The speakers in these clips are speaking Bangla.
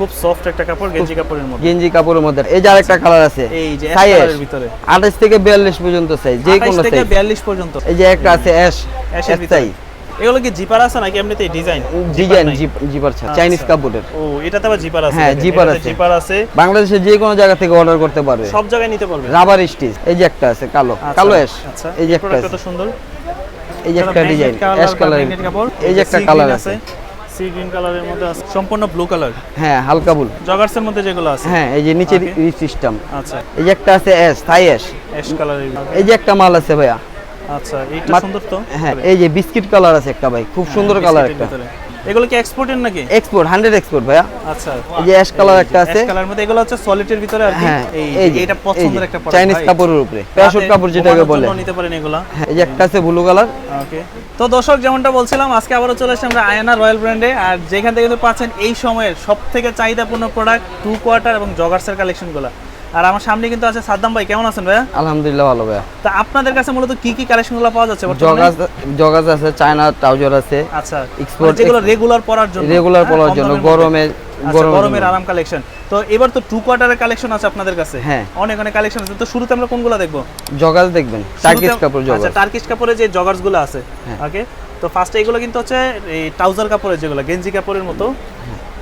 খুব সফট একটা কাপড় গেঞ্জি কাপড়ের মধ্যে। গেঞ্জি কাপড়ের মধ্যে। এই যে আরেকটা কালার আছে এই যে সাইজ ভিতরে। আঠাশ থেকে বিয়াল্লিশ পর্যন্ত সাইজ যে 28 কোনো থেকে 42 পর্যন্ত। এই যে একটা আছে অ্যাশ অ্যাশের ভিতরে। এগুলো কি জিপার আছে নাকি এমনিতে ডিজাইন ডিজাইন জিপার ছাড়া চাইনিজ কাপড়ের। ও এটাতে আবার জিপার আছে হ্যাঁ, জিপার আছে। জিপার আছে। বাংলাদেশের যে কোনো জায়গা থেকে অর্ডার করতে পারবে। সব জায়গায় নিতে পারবে। রাবার স্টিচ এই যে একটা আছে কালো। আচ্ছা, কালো অ্যাশ আচ্ছা। এই যে একটা আছে। সুন্দর? এই যে একটা ডিজাইন অ্যাশ কালার এই যে একটা কালার আছে। সি গ্রিন কালারের মধ্যে আছে। সম্পূর্ণ ব্লু কালার? হ্যাঁ হালকা বুল জগার্সের মধ্যে যেগুলো আছে? হ্যাঁ এই যে নিচে রিপ সিস্টেম আচ্ছা। এই যে একটা আছে এস থাই এস এস কালারের এই যে একটা মাল আছে ভাইয়া। আচ্ছা এইটা সুন্দর তো? হ্যাঁ এই যে বিস্কিট কালার আছে একটা ভাই খুব সুন্দর কালার একটা। এগুলো কি এক্সপোর্টের নাকি? এক্সপোর্ট হান্ড্রেড এক্সপোর্ট ভাইয়া। আচ্ছা। এই যে অ্যাশ কালার একটা আছে। অ্যাশ কালার মধ্যে এগুলো হচ্ছে সলিডের ভিতরে আর কি। হ্যাঁ এই এটা পছন্দের একটা চাইনিজ কাপড়ের উপরে কাপড় যেটাকে বলে। নিতে পারেন এগুলা। হ্যাঁ, এই যে একটা আছে ব্লু কালার ওকে। তো দর্শক যেমনটা বলছিলাম আজকে আবারও চলে এসেছি আমরা আয়না রয়্যাল ব্র্যান্ডে আর যেখান থেকে কিন্তু পাচ্ছেন এই সময়ের সব থেকে চাহিদাপূর্ণ প্রোডাক্ট টু কোয়ার্টার এবং জগার্সের কালেকশনগুলো আর আমার সামনে কিন্তু আছে সাদ্দাম ভাই কেমন আছেন ভাইয়া? আলহামদুলিল্লাহ ভালো ভাইয়া। তা আপনাদের কাছে মূলত কি কি কালেকশনগুলো পাওয়া যাচ্ছে? জগাজ জগাজ আছে চায়না ট্রাউজার আছে আচ্ছা export- মানে যেগুলো রেগুলার পরার জন্য রেগুলার হ্যাঁ, পরার জন্য গরমে আচ্ছা, গরমের আরাম কালেকশন তো এবার তো টু কোয়ার্টারের কালেকশন আছে আপনাদের কাছে? হ্যাঁ। অনেক অনেক কালেকশন আছে। তো শুরুতে আমরা কোনগুলো দেখব? জগাজ দেখবেন টার্কিশ কাপড় আচ্ছা টার্কিশ কাপড়ের যে জগার্সগুলো আছে হ্যাঁ। ওকে তো ফার্স্টে এগুলো কিন্তু হচ্ছে এই ট্রাউজার কাপড়ের যেগুলো গেঞ্জি কাপড়ের মতো।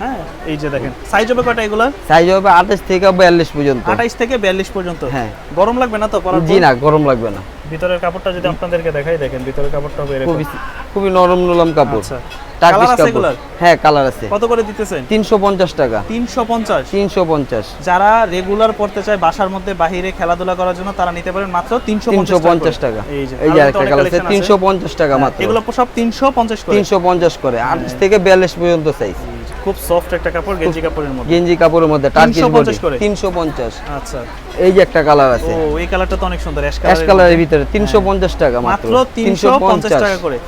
হ্যাঁ এই যে দেখেন সাইজ হবে কয়টা এগুলা? সাইজ হবে আঠাশ থেকে বিয়াল্লিশ পর্যন্ত। আঠাইশ থেকে বিয়াল্লিশ পর্যন্ত। হ্যাঁ। গরম লাগবে না তো পরার জি না গরম লাগবে না। ভিতরের কাপড়টা যদি আপনাদেরকে দেখাই দেখেন ভিতরের কাপড়টা হবে এরকম। খুবই খুবই নরম নরম কাপড়। আচ্ছা। টার্কিশ কাপড় হ্যাঁ কালার আছে। কত করে দিতেছেন? তিনশো পঞ্চাশ টাকা। তিনশো পঞ্চাশ? তিনশো পঞ্চাশ। যারা রেগুলার পড়তে চায় বাসার মধ্যে বাহিরে খেলাধুলা করার জন্য তারা নিতে পারেন মাত্র তিনশো তিনশো পঞ্চাশ টাকা। এই যে একটা কালার আছে collection আছে। তিনশো পঞ্চাশ টাকা হ্যাঁ, মাত্র। এগুলো সব তিনশো পঞ্চাশ করে। তিনশো পঞ্চাশ করে। আঠাশ থেকে বিয়াল্লিশ পর্যন্ত সাইজ খুব সফট একটা কাপড় গেঞ্জি কাপড়ের মধ্যে। গেঞ্জি কাপড়ের মধ্যে টার্কিশ বডি করে? তিনশো পঞ্চাশ। আচ্ছা। এই যে একটা কালার ও আছে এই কালারটা তো অনেক সুন্দর অ্যাশ অ্যাশ কালার কালারের ভিতরে তিনশো পঞ্চাশ টাকা মাত্র তিনশো পঞ্চাশ টাকা করে।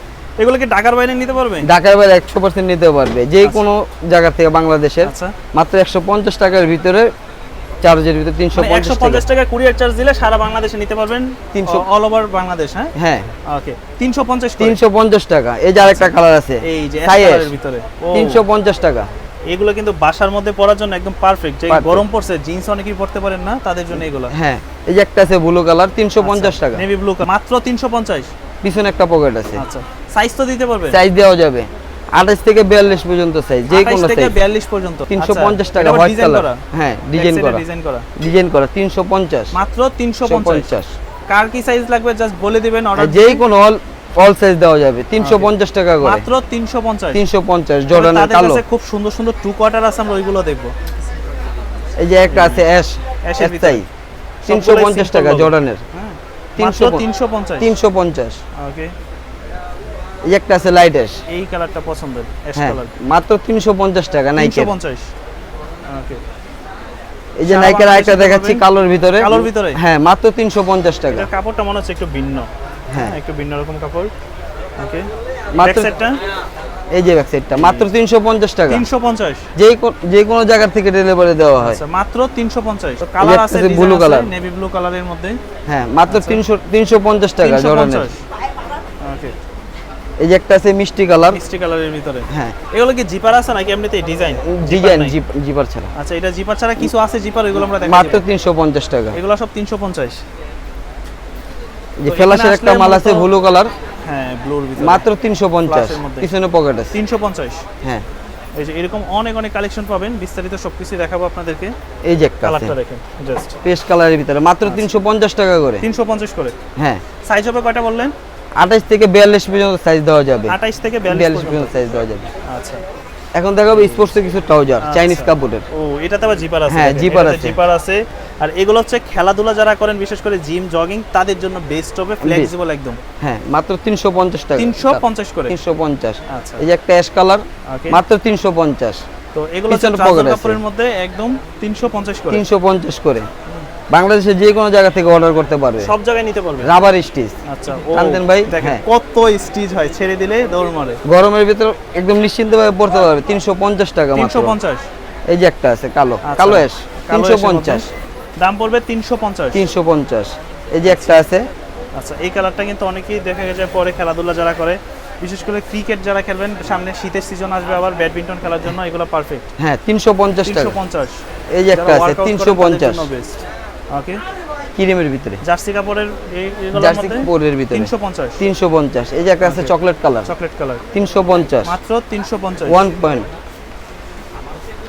এগুলো কি ঢাকার বাইরে নিতে পারবে? ঢাকার বাইরে একশো পার্সেন্ট নিতে পারবে। যে কোনো জায়গা থেকে বাংলাদেশের। আচ্ছা। মাত্র একশো পঞ্চাশ টাকার ভিতরে চার্জের ভিতরে তিনশো মানে একশো পঞ্চাশ টাকা কুরিয়ার চার্জ দিলে সারা বাংলাদেশে নিতে পারবেন? 300 অল ওভার বাংলাদেশ হ্যাঁ? হ্যাঁ। ওকে তিনশো পঞ্চাশ তিনশো পঞ্চাশ টাকা। এই যে আরেকটা কালার আছে। এই যে ভিতরে। তিনশো পঞ্চাশ টাকা। এগুলো কিন্তু বাসার মধ্যে পরার জন্য একদম পারফেক্ট যে গরম পড়ছে জিন্স অনেকেই পড়তে পারেন না তাদের জন্য এগুলো। হ্যাঁ এই যে একটা আছে ব্লু কালার তিনশো পঞ্চাশ টাকা। নেভি ব্লু মাত্র তিনশো পঞ্চাশ? পিছনে একটা পকেট আছে। আচ্ছা সাইজ তো দিতে পারবে? সাইজ দেওয়া যাবে। আঠাশ থেকে বিয়াল্লিশ পর্যন্ত সাইজ যে কোনো 28 থেকে সাইজ বিয়াল্লিশ পর্যন্ত। তিনশো পঞ্চাশ টাকা হোয়াইট কালার হ্যাঁ ডিজাইন করা। ডিজাইন করা। ডিজাইন করা তিনশো পঞ্চাশ। মাত্র তিনশো পঞ্চাশ। পঞ্চাশ। কার কি সাইজ লাগবে? জাস্ট বলে দিবেন অর্ডার যে কোনো অল অল সাইজ দেওয়া যাবে। তিনশো পঞ্চাশ টাকা করে। মাত্র তিনশো পঞ্চাশ। তিনশো পঞ্চাশ জর্ডানের কালো। খুব সুন্দর সুন্দর টু কোয়ার্টার আছে আমরা ওইগুলো দেখব। এই যে একটা আছে অ্যাশ অ্যাশের অ্যাশ সাইজ তিনশো সবগুলোই পঞ্চাশ simple টাকা জর্ডানের মাত্র পঞ্চাশ। তিনশো পঞ্চাশ। তিনশো পঞ্চাশ। ওকে এই একটা আছে লাইট অ্যাশ এই কালারটা পছন্দের অ্যাশ হ্যাঁ কালার মাত্র তিনশো পঞ্চাশ টাকা তিনশো নাইকের পঞ্চাশ। ওকে এই যে নাইকের বাংলাদেশে দেখাচ্ছি কালোর ভিতরে। কালোর ভিতরে? হ্যাঁ মাত্র তিনশো পঞ্চাশ টাকা। এটার কাপড়টা মনে হচ্ছে একটু ভিন্ন। হ্যাঁ। একটু ভিন্ন রকম কাপড়। ওকে মাত্র এই যে ব্যাকসাইডটা মাত্র তিনশো পঞ্চাশ টাকা। তিনশো পঞ্চাশ। যে যে কোনো জায়গা থেকে ডেলিভারি দেওয়া হয়। আচ্ছা মাত্র তিনশো পঞ্চাশ। কালার আছে blue colour। নেভি ব্লু কালারের মধ্যে। হ্যাঁ মাত্র তিনশো তিনশো পঞ্চাশ টাকা তিনশো জর্ডানের ওকে এই যে একটা আছে মিষ্টি কালার মিষ্টি কালারের ভিতরে। হ্যাঁ। এগুলো কি জিপার আছে নাকি এমনিতে ডিজাইন ডিজাইন জিপার ছাড়া। আচ্ছা এটা জিপার ছাড়া কিছু আছে জিপার এগুলো আমরা দেখাই মাত্র তিনশো পঞ্চাশ টাকা। এগুলো সব তিনশো পঞ্চাশ। যে তো ফ্ল্যাশের এখানে একটা মাল আছে ব্লু কালার হ্যাঁ ব্লুর ভিতরে। মাত্র তিনশো পঞ্চাশ। Flash এর মধ্যে। পিছনে পকেট আছে। তিনশো পঞ্চাশ। হ্যাঁ। এই যে এরকম অনেক অনেক কালেকশন পাবেন। বিস্তারিত সবকিছু দেখাবো আপনাদেরকে। এই যে কালারটা দেখেন জাস্ট পেস্ট কালারের ভিতরে। মাত্র তিনশো পঞ্চাশ টাকা করে। তিনশো পঞ্চাশ করে। হ্যাঁ। সাইজ হবে কয়টা বললেন? আঠাশ থেকে বিয়াল্লিশ পর্যন্ত সাইজ দেওয়া যাবে। আঠাইশ থেকে বিয়াল্লিশ বিয়াল্লিশ পর্যন্ত পর্যন্ত। সাইজ দেওয়া যাবে। আচ্ছা। এখন দেখাবো স্পোর্টসের কিছু ট্রাউজার চাইনিজ আচ্ছা। কাপড়ের। ও এটাতে আবার জিপার আছে হ্যাঁ, জিপার আছে। জিপার আছে। আর এগুলো হচ্ছে খেলাধুলা যারা করেন বিশেষ করে জিম জগিং তাদের জন্য বেস্ট হবে ফ্লেক্সিবল একদম। হ্যাঁ মাত্র তিনশো পঞ্চাশ টাকা। তিনশো পঞ্চাশ করে। তিনশো পঞ্চাশ। আচ্ছা। এই যে একটা অ্যাশ কালার মাত্র তিনশো পঞ্চাশ। তো এগুলো হচ্ছে। কাপড়ের মধ্যে একদম তিনশো পঞ্চাশ করে। তিনশো পঞ্চাশ করে। বাংলাদেশের যে কোনো জায়গা থেকে অর্ডার করতে পারবে। সব জায়গায় নিতে পারবে? রাবার স্টিচ আচ্ছা ও কান্তেন ভাই? দেখেন হ্যাঁ। কত স্টিচ হয় ছেড়ে দিলে দৌড় মারে। গরমের ভিতর একদম নিশ্চিন্তভাবে পড়তে পারবে তিনশো পঞ্চাশ টাকা মাত্র। তিনশো পঞ্চাশ? এই যে একটা আছে কালো। আচ্ছা। কালো তিনশো পঞ্চাশ। দাম পড়বে তিনশো পঞ্চাশ। তিনশো পঞ্চাশ। এই যে একটা আছে। আচ্ছা এই কালারটা কিন্তু অনেকেই দেখা গেছে পরে খেলাধুলা যারা করে বিশেষ করে ক্রিকেট যারা খেলবেন সামনে শীতের সিজন আসবে আবার ব্যাডমিন্টন খেলার জন্য এগুলো পারফেক্ট হ্যাঁ তিনশো পঞ্চাশ তিনশো টাকা পঞ্চাশ। এই যে একটা আছে তিনশো পঞ্চাশ। বেস্ট ওকে ক্রিমের ভিতরে? জার্সি কাপড়ের জার্সি কাপড়ের ভিতরে। তিনশো পঞ্চাশ। তিনশো পঞ্চাশ। এই যে একটা আছে চকলেট কালার। Chocolate colour. তিনশো পঞ্চাশ। মাত্র তিনশো পঞ্চাশ। ওয়ান পয়েন্ট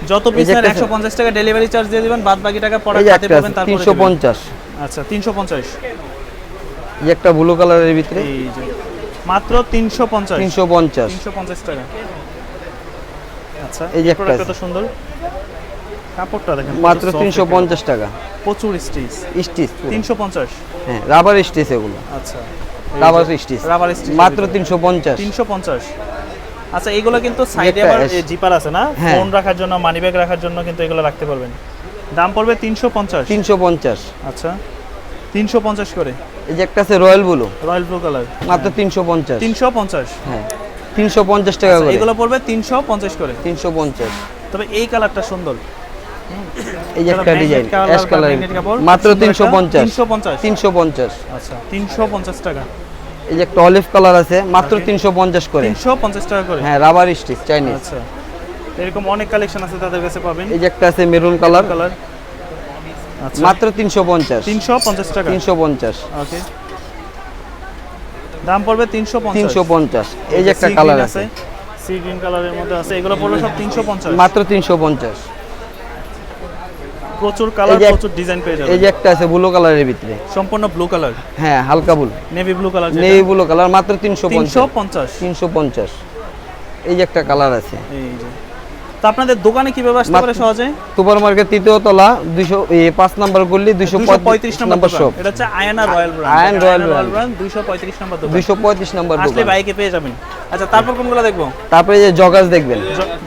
যত পিস যে নেন একটা একশো পঞ্চাশ টাকা ডেলিভারি চার্জ দিয়ে দিবেন বাদ বাকি টাকা পরে যে হাতে পাবেন তারপরে তিনশো দিবেন। পঞ্চাশ আচ্ছা তিনশো পঞ্চাশ। এই একটা ব্লু কালারের ভিতরে। এই মাত্র তিনশো পঞ্চাশ। তিনশো পঞ্চাশ। তিনশো পঞ্চাশ টাকা। আচ্ছা এই যে একটা সুন্দর? কাপড়টা দেখেন মাত্র কত soft তিনশো একেবারে। পঞ্চাশ টাকা। প্রচুর স্টিচ স্টিচ তিনশো পঞ্চাশ। হ্যাঁ রাবার স্টিচ এগুলো। আচ্ছা। রাবার স্টিচ রাবার স্টিচ মাত্র তিনশো পঞ্চাশ। তিনশো পঞ্চাশ। আচ্ছা এইগুলো কিন্তু সাইডে আবার জিপার আছে না? হ্যাঁ। ফোন রাখার জন্য মানি ব্যাগ রাখার জন্য কিন্তু এগুলো রাখতে পারবেন। দাম পড়বে তিনশো পঞ্চাশ। তিনশো পঞ্চাশ। আচ্ছা তিনশো পঞ্চাশ করে। এই যে একটা আছে royal blue. Royal blue colour. মাত্র তিনশো পঞ্চাশ। তিনশো পঞ্চাশ। হ্যাঁ তিনশো পঞ্চাশ টাকা করে। এগুলো পড়বে তিনশো পঞ্চাশ করে। তিনশো পঞ্চাশ। তবে এই কালারটা সুন্দর। এই যে একটা ডিজাইন অ্যাশ কাপড়, মাত্র সুন্দর তিনশো একটা পঞ্চাশ। 350 তিনশো পঞ্চাশ। আচ্ছা তিনশো পঞ্চাশ টাকা। এই যে একটা অলিভ কালার আছে মাত্র Okay. তিনশো পঞ্চাশ করে। তিনশো পঞ্চাশ টাকা করে। হ্যাঁ রাবার স্টিচ চাইনিজ আচ্ছা। এরকম অনেক কালেকশন আছে তাদের কাছে পাবেন। এই যে একটা আছে মেরুন কালার কালার আচ্ছা। মাত্র তিনশো পঞ্চাশ। তিনশো পঞ্চাশ টাকা। তিনশো পঞ্চাশ। ওকে দাম পড়বে তিনশো পঞ্চাশ। তিনশো পঞ্চাশ। এই যে একটা কালার আছে। সি গ্রিন কালারের মধ্যে আছে। এগুলো পড়বে সব তিনশো পঞ্চাশ। মাত্র তিনশো পঞ্চাশ। প্রচুর কালার এই প্রচুর ডিজাইন পেয়ে যাবেন। এই যে একটা আছে ব্লু কালারের ভিতরে। সম্পূর্ণ ব্লু কালার হ্যাঁ হালকা বুল navy blue colour navy blue colour মাত্র তিনশো তিনশো পঞ্চাশ? পঞ্চাশ তিনশো পঞ্চাশ। এই যে একটা কালার আছে। এই যে। তো আপনাদের দোকানে কীভাবে আসতে পারে সহজে? সুপার মার্কেট তৃতীয় তলা দুইশো পাঁচ নাম্বার গল্লি দুইশো দুশো পঁয়ত্রিশ নম্বর নাম্বার শপ এটা হচ্ছে আয়না royal brand Ayan royal brand. Brand দুইশো পঁয়ত্রিশ নম্বর দোকান। দুইশো পঁয়ত্রিশ নাম্বার আসলে বাইকে পেয়ে যাবেন। আচ্ছা তারপর কোনগুলো দেখব? তারপরে যে জগাস দেখবেন।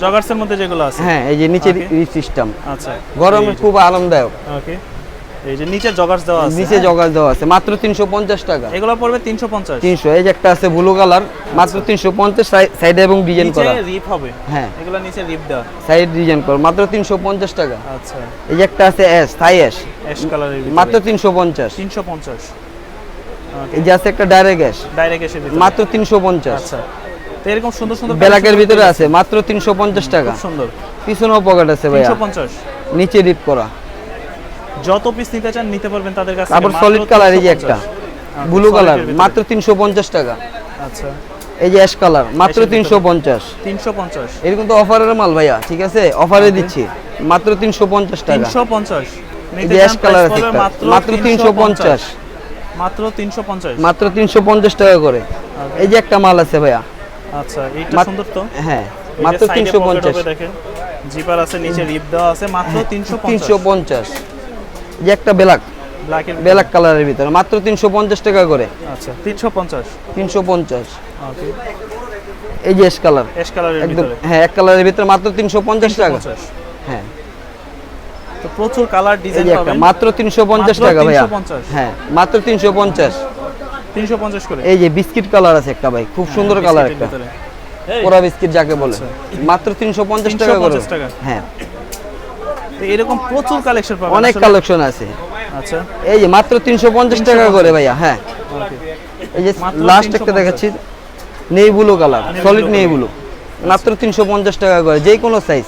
জগার্সের মধ্যে যেগুলো আছে। হ্যাঁ এই যে নিচে. সিস্টেম আচ্ছা। গরমে খুব আরামদায়ক। ওকে এই যে নিচে জগার্স দেওয়া আছে নিচে জগাস দেওয়া আছে মাত্র তিনশো পঞ্চাশ টাকা। এগুলো পড়বে তিনশো পঞ্চাশ। তিনশো এই যে একটা আছে ব্লু কালার মাত্র তিনশো পঞ্চাশ সাইডে এবং ডিজাইন নিচে করা। রিপ হবে। হ্যাঁ। এগুলো নিচে রিপ দেওয়া। সাইড ডিজাইন করা মাত্র তিনশো পঞ্চাশ টাকা। আচ্ছা। এই যে একটা আছে অ্যাশ থাই অ্যাশ অ্যাশ কালারের মাত্র তিনশো পঞ্চাশ। তিনশো পঞ্চাশ। এই যে আছে একটা ডাইরেক্ট অ্যাশ ডাইরেক্ট এসে ভিতরে। মাত্র তিনশো পঞ্চাশ। আচ্ছা। তো এরকম সুন্দর সুন্দর ব্ল্যাকের ভিতরে আছে মাত্র তিনশো পঞ্চাশ টাকা। সুন্দর। পিছনেও পকেট আছে তিনশো পঞ্চাশ। নিচে ডিপ করা। যত পিস নিতে চান নিতে পারবেন তাদের কাছে তারপর সলিড কালার এই যে একটা। আচ্ছা, ব্লু কালার মাত্র তিনশো পঞ্চাশ টাকা। আচ্ছা। এই যে অ্যাশ কালার মাত্র অ্যাশের তিনশো পঞ্চাশ। তিনশো পঞ্চাশ। এরকম তো অফারের মাল ভাইয়া ঠিক আছে? অফারে দিচ্ছি মাত্র তিনশো পঞ্চাশ টাকা। তিনশো পঞ্চাশ। এই যে অ্যাশ কালার আছে মাত্র তিনশো পঞ্চাশ। মাত্র তিনশো পঞ্চাশ। মাত্র তিনশো পঞ্চাশ টাকা করে। এই যে একটা মাল আছে ভাইয়া আচ্ছা এইটা সুন্দর তো। হ্যাঁ মাত্র side এ তিনশো pocket পঞ্চাশ। হবে দেখেন জিপার আছে নিচে রিপ দেওয়া আছে মাত্র তিনশো তিনশো পঞ্চাশ। পঞ্চাশ যে একটা ব্ল্যাক ব্ল্যাকের ব্ল্যাক কালারের ভিতরে মাত্র তিনশো পঞ্চাশ টাকা করে। আচ্ছা তিনশো পঞ্চাশ। তিনশো পঞ্চাশ। ওকে এই যে এস কালার এস কালারের ভিতরে। হ্যাঁ এক কালারের ভিতরে মাত্র তিনশো পঞ্চাশ টাকা। পঞ্চাশ। হ্যাঁ। তো প্রচুর কালার ডিজাইন পাবেন। মাত্র তিনশো পঞ্চাশ মাত্র টাকা ভাইয়া। 350 হ্যাঁ মাত্র তিনশো পঞ্চাশ। তিনশো পঞ্চাশ করে। এই যে বিস্কিট কালার আছে একটা ভাই খুব সুন্দর কালার একটা। পোড়া বিস্কিট যাকে বলে। আচ্ছা। মাত্র তিনশো পঞ্চাশ টাকা করে। হ্যাঁ। তো এরকম প্রচুর কালেকশন পাবেন অনেক কালেকশন আছে। আচ্ছা। এই যে মাত্র তিনশো পঞ্চাশ টাকা করে ভাইয়া হ্যাঁ। এই যে লাস্ট একটা দেখাচ্ছি নেই ব্লু কালার সলিড নেই। ব্লু। মাত্র তিনশো পঞ্চাশ টাকা করে যে কোনো সাইজ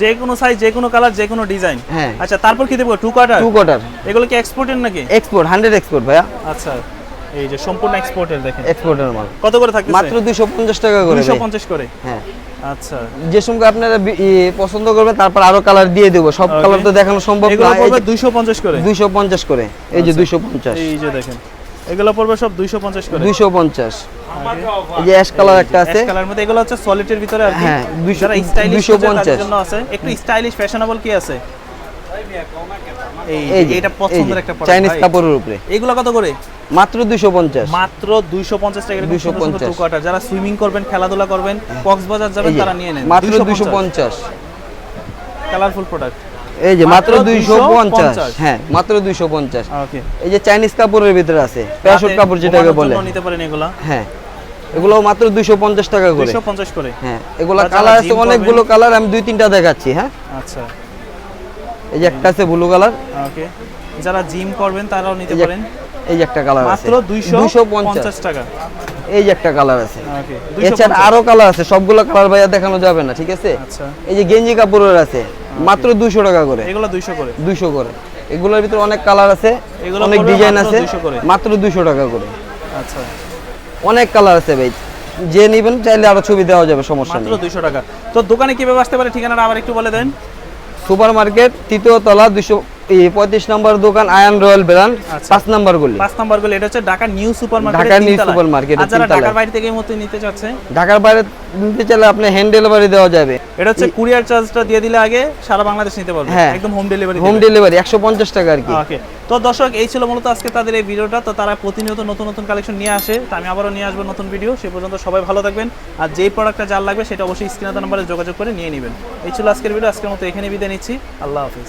যে কোনো সাইজ যে কোনো কালার যে কোনো ডিজাইন হ্যাঁ। আচ্ছা তারপর কি দেবো? টু কোয়ার্টার টু কোয়ার্টার এগুলো কি এক্সপোর্টের নাকি? এক্সপোর্ট হান্ড্রেড এক্সপোর্ট ভাইয়া। আচ্ছা এই যে সম্পূর্ণ এক্সপোর্টের দেখেন। এক্সপোর্টের মাল। কত করে থাকতেছে? মাত্র দুশো পঞ্চাশ টাকা করে দুইশো ভাই। পঞ্চাশ করে? হ্যাঁ। আচ্ছা। যে সঙ্গে আপনারা পছন্দ করবেন তারপর আরও কালার দিয়ে দেবো। সব কালার তো দেখানো সম্ভব না। দুইশো পঞ্চাশ করে? দুইশো পঞ্চাশ করে। এই যে আচ্ছা। দুইশো পঞ্চাশ। এই যে দেখেন। এগুলো পড়বে সব দুইশো পঞ্চাশ করে। দুইশো পঞ্চাশ। এই যে অ্যাশ কালার একটা আছে। কালার মধ্যে এগুলো হচ্ছে সলিডের ভিতরে আর কি। হ্যাঁ, 200 যারা স্টাইলিশ 250 জন্য আছে। একটু স্টাইলিশ ফ্যাশনেবল কি আছে? এই এটা পছন্দের একটা চাইনিজ কাপড়ের উপরে। এগুলো কত করে? মাত্র দুইশো পঞ্চাশ। মাত্র 250 টাকা 250 250 টু যারা সুইমিং করবেন খেলাধুলা করবেন কক্সবাজার যাবেন তারা নিয়ে নেন। মাত্র দুইশো পঞ্চাশ। কালারফুল প্রোডাক্ট এই যে মাত্র মাত্র দুইশো পঞ্চাশ। 250 হ্যাঁ মাত্র দুইশো পঞ্চাশ। ওকে এই যে চাইনিজ কাপড়ের ভিতরে আছে প্যাশন কাপড় যেটাকে বলে। নিতে পারেন এগুলা? হ্যাঁ এগুলো মাত্র দুইশো পঞ্চাশ টাকা করে। 250 করে? হ্যাঁ এগুলো কালার আছে অনেকগুলো কালার আমি দুই তিনটা দেখাচ্ছি হ্যাঁ। আচ্ছা। এই যে একটা আছে ব্লু কালার ওকে যারা জিম করবেন তারাও নিতে পারেন। এই যে একটা কালার আছে। মাত্র 250 টাকা। এই যে একটা কালার আছে। ওকে এছাড়া আরও কালার আছে সবগুলো কালার ভাইয়া দেখানো যাবে না ঠিক আছে? আচ্ছা। এই যে গেঞ্জি কাপড়ের আছে। মাত্র দুশো টাকা করে। এগুলো দুইশো করে। দুশো করে। এগুলোর ভিতরে অনেক কালার আছে অনেক ডিজাইন আছে মাত্র দুশো টাকা করে। আচ্ছা। অনেক কালার আছে ভাই। যে নিবেন চাইলে আরও ছবি দেওয়া যাবে সমস্যা মাত্র নেই। দুইশো টাকা। তো দোকানে কীভাবে আসতে পারে ঠিকানাটা আবার একটু বলে দেন। সুপার মার্কেট তৃতীয় তলা দুশো পঁয়ত্রিশ নম্বর দোকান আয়ান রয়্যাল ব্র্যান্ড আচ্ছা। পাঁচ নম্বর গলি পাঁচ নাম্বারগুলো এটা হচ্ছে Dhaka new super market Dhaka new যারা ঢাকার বাইরে থেকে মতো নিতে চাচ্ছে? ঢাকার বাইরে নিতে চাইলে আপনি হ্যান্ড ডেলিভারি দেওয়া যাবে। এটা হচ্ছে কুরিয়ার চার্জটা দিয়ে দিলে আগে সারা বাংলাদেশ নিতে পারবে। হ্যাঁ। একদম হোম ডেলিভারি হোম ডেলিভারি একশো পঞ্চাশ টাকা আর কি। ওকে তো দর্শক এই ছিল মূলত আজকে তাদের এই ভিডিওটা। তো তারা প্রতিনিয়ত নতুন নতুন কালেকশন নিয়ে আসে। তো আমি আবারও নিয়ে আসব নতুন ভিডিও সে পর্যন্ত সবাই ভালো থাকবেন। আর যেই প্রোডাক্টটা যার লাগবে সেটা অবশ্যই স্ক্রিনে নাম্বারে যোগাযোগ করে নিয়ে নেবেন। এই ছিল আজকের ভিডিও আজকের মতো এখানে বিদায় নিচ্ছি। আল্লাহ হাফিজ।